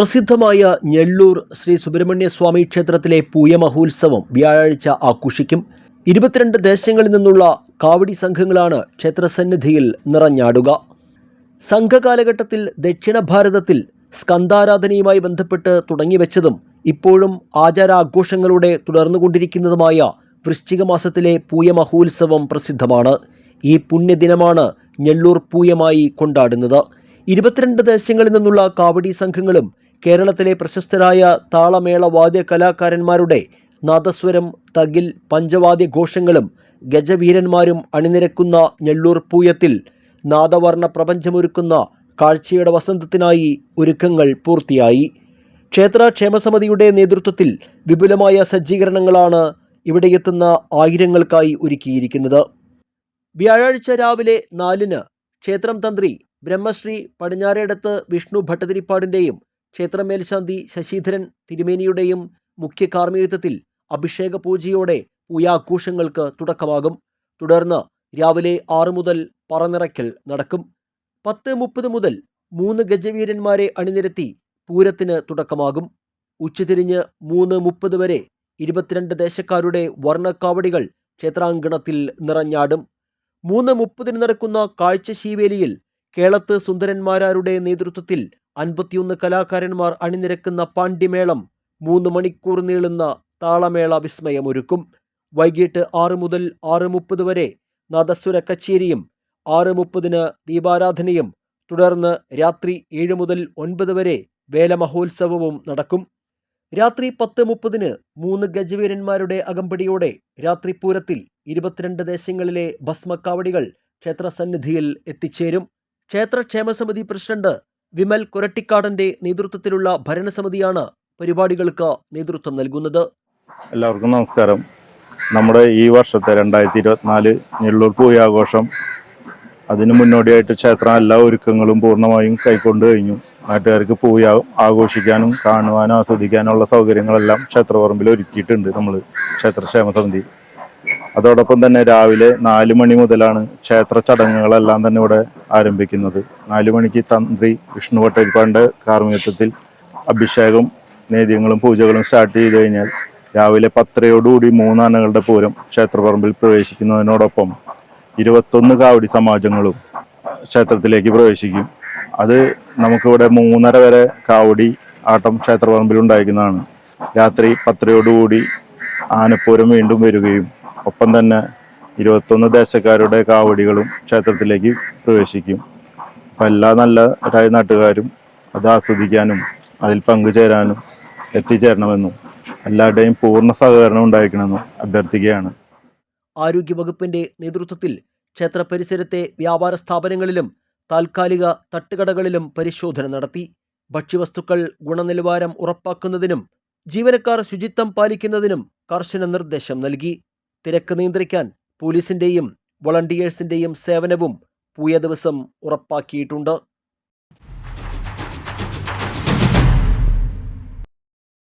പ്രസിദ്ധമായ ഞെള്ളൂർ ശ്രീ സുബ്രഹ്മണ്യ സ്വാമി ക്ഷേത്രത്തിലെ പൂയ മഹോത്സവം വ്യാഴാഴ്ച ആഘോഷിക്കും. ഇരുപത്തിരണ്ട് ദേശങ്ങളിൽ നിന്നുള്ള കാവടി സംഘങ്ങളാണ് ക്ഷേത്രസന്നിധിയിൽ നിറഞ്ഞാടുക. സംഘകാലഘട്ടത്തിൽ ദക്ഷിണ ഭാരതത്തിൽ സ്കന്ധാരാധനയുമായി ബന്ധപ്പെട്ട് തുടങ്ങിവെച്ചതും ഇപ്പോഴും ആചാരാഘോഷങ്ങളുടെ തുടർന്നുകൊണ്ടിരിക്കുന്നതുമായ വൃശ്ചിക മാസത്തിലെ പൂയ മഹോത്സവം പ്രസിദ്ധമാണ്. ഈ പുണ്യദിനമാണ് ഞെള്ളൂർ പൂയമായി കൊണ്ടാടുന്നത്. ഇരുപത്തിരണ്ട് ദേശങ്ങളിൽ നിന്നുള്ള കാവടി സംഘങ്ങളും കേരളത്തിലെ പ്രശസ്തരായ താളമേള വാദ്യ കലാകാരന്മാരുടെ നാദസ്വരം തകിൽ പഞ്ചവാദ്യ ഘോഷങ്ങളും ഗജവീരന്മാരും അണിനിരക്കുന്ന ഞെള്ളൂർ പൂയത്തിൽ നാദവർണ പ്രപഞ്ചമൊരുക്കുന്ന കാഴ്ചയുടെ വസന്തത്തിനായി ഒരുക്കങ്ങൾ പൂർത്തിയായി. ക്ഷേത്ര ക്ഷേമസമിതിയുടെ നേതൃത്വത്തിൽ വിപുലമായ സജ്ജീകരണങ്ങളാണ് ഇവിടെയെത്തുന്ന ആയിരങ്ങൾക്കായി ഒരുക്കിയിരിക്കുന്നത്. വ്യാഴാഴ്ച രാവിലെ നാലിന് ക്ഷേത്രം തന്ത്രി ബ്രഹ്മശ്രീ പടിഞ്ഞാറേടത്ത് വിഷ്ണു ഭട്ടതിരിപ്പാടിന്റെയും ക്ഷേത്ര മേൽശാന്തി ശശിധരൻ തിരുമേനിയുടെയും മുഖ്യ കാർമ്മികത്വത്തിൽ അഭിഷേക പൂജയോടെ പൂയാഘോഷങ്ങൾക്ക് തുടക്കമാകും. തുടർന്ന് രാവിലെ ആറ് മുതൽ പറനിറയ്ക്കൽ നടക്കും. പത്ത് മുപ്പത് മുതൽ മൂന്ന് ഗജവീരന്മാരെ അണിനിരത്തി പൂരത്തിന് തുടക്കമാകും. ഉച്ചതിരിഞ്ഞ് മൂന്ന് മുപ്പത് വരെ ഇരുപത്തിരണ്ട് ദേശക്കാരുടെ വർണക്കാവടികൾ ക്ഷേത്രാങ്കണത്തിൽ നിറഞ്ഞാടും. മൂന്ന് മുപ്പതിന് നടക്കുന്ന കാഴ്ചശീവേലിയിൽ കേളത്ത് സുന്ദരന്മാരാരുടെ നേതൃത്വത്തിൽ അൻപത്തിയൊന്ന് കലാകാരന്മാർ അണിനിരക്കുന്ന പാണ്ഡ്യമേളം മൂന്ന് മണിക്കൂർ നീളുന്ന താളമേള വിസ്മയമൊരുക്കും. വൈകിട്ട് ആറ് മുതൽ ആറ് മുപ്പത് വരെ നദസ്വര കച്ചേരിയും ആറ് മുപ്പതിന് ദീപാരാധനയും തുടർന്ന് രാത്രി ഏഴ് മുതൽ ഒൻപത് വരെ വേലമഹോത്സവവും നടക്കും. രാത്രി പത്ത് മുപ്പതിന് മൂന്ന് ഗജവീരന്മാരുടെ അകമ്പടിയോടെ രാത്രി പൂരത്തിൽ ഇരുപത്തിരണ്ട് ദേശങ്ങളിലെ ഭസ്മക്കാവടികൾ ക്ഷേത്രസന്നിധിയിൽ എത്തിച്ചേരും. ക്ഷേത്ര ക്ഷേമസമിതി പ്രസിഡന്റ് വിമൽ കുരട്ടിക്കാടന്റെ നേതൃത്വത്തിലുള്ള ഭരണസമിതിയാണ് പരിപാടികൾക്ക് നേതൃത്വം നൽകുന്നത്. എല്ലാവർക്കും നമസ്കാരം. നമ്മുടെ ഈ വർഷത്തെ രണ്ടായിരത്തി ഇരുപത്തിനാല് ഞെള്ളൂർ പൂയാഘോഷം അതിന് മുന്നോടിയായിട്ട് ക്ഷേത്രം എല്ലാ ഒരുക്കങ്ങളും പൂർണമായും കൈക്കൊണ്ട് കഴിഞ്ഞു. നാട്ടുകാർക്ക് പൂയ ആഘോഷിക്കാനും കാണുവാനും ആസ്വദിക്കാനുള്ള സൗകര്യങ്ങളെല്ലാം ക്ഷേത്രപറമ്പിൽ ഒരുക്കിയിട്ടുണ്ട് നമ്മൾ ക്ഷേത്രക്ഷേമ സമിതി. അതോടൊപ്പം തന്നെ രാവിലെ നാല് മണി മുതലാണ് ക്ഷേത്ര ചടങ്ങുകളെല്ലാം തന്നെ ഇവിടെ ആരംഭിക്കുന്നത്. നാല് മണിക്ക് തന്ത്രി വിഷ്ണു ഭട്ടരിപ്പാടിന്റെ കാർമ്മികത്വത്തിൽ അഭിഷേകം നേദ്യങ്ങളും പൂജകളും സ്റ്റാർട്ട് ചെയ്ത് കഴിഞ്ഞാൽ രാവിലെ പത്തരയോടുകൂടി മൂന്നാനകളുടെ പൂരം ക്ഷേത്രപറമ്പിൽ പ്രവേശിക്കുന്നതിനോടൊപ്പം ഇരുപത്തൊന്ന് കാവടി സമാജങ്ങളും ക്ഷേത്രത്തിലേക്ക് പ്രവേശിക്കും. അത് നമുക്കിവിടെ മൂന്നര വരെ കാവടി ആട്ടം ക്ഷേത്രപറമ്പിൽ ഉണ്ടായിരിക്കുന്നതാണ്. രാത്രി പത്തരയോടുകൂടി ആനപ്പൂരം വീണ്ടും വരികയും ഒപ്പം തന്നെ ഇരുപത്തൊന്ന് ദേശക്കാരുടെ കാവടികളും ക്ഷേത്രത്തിലേക്ക് പ്രവേശിക്കും. അപ്പം എല്ലാ നല്ലരായ നാട്ടുകാരും അത് ആസ്വദിക്കാനും അതിൽ പങ്കുചേരാനും എത്തിച്ചേരണമെന്നും എല്ലാവരുടെയും പൂർണ സഹകരണം ഉണ്ടായിരിക്കണമെന്നും അഭ്യർത്ഥിക്കുകയാണ്. ആരോഗ്യവകുപ്പിന്റെ നേതൃത്വത്തിൽ ക്ഷേത്ര പരിസരത്തെ വ്യാപാര സ്ഥാപനങ്ങളിലും താൽക്കാലിക തട്ടുകടകളിലും പരിശോധന നടത്തി. ഭക്ഷ്യവസ്തുക്കൾ ഗുണനിലവാരം ഉറപ്പാക്കുന്നതിനും ജീവനക്കാർ ശുചിത്വം പാലിക്കുന്നതിനും കർശന നിർദ്ദേശം നൽകി. തിരക്ക് നിയന്ത്രിക്കാൻ പോലീസിന്റെയും വളണ്ടിയേഴ്സിന്റെയും സേവനവും പൂയ ദിവസം ഉറപ്പാക്കിയിട്ടുണ്ട്.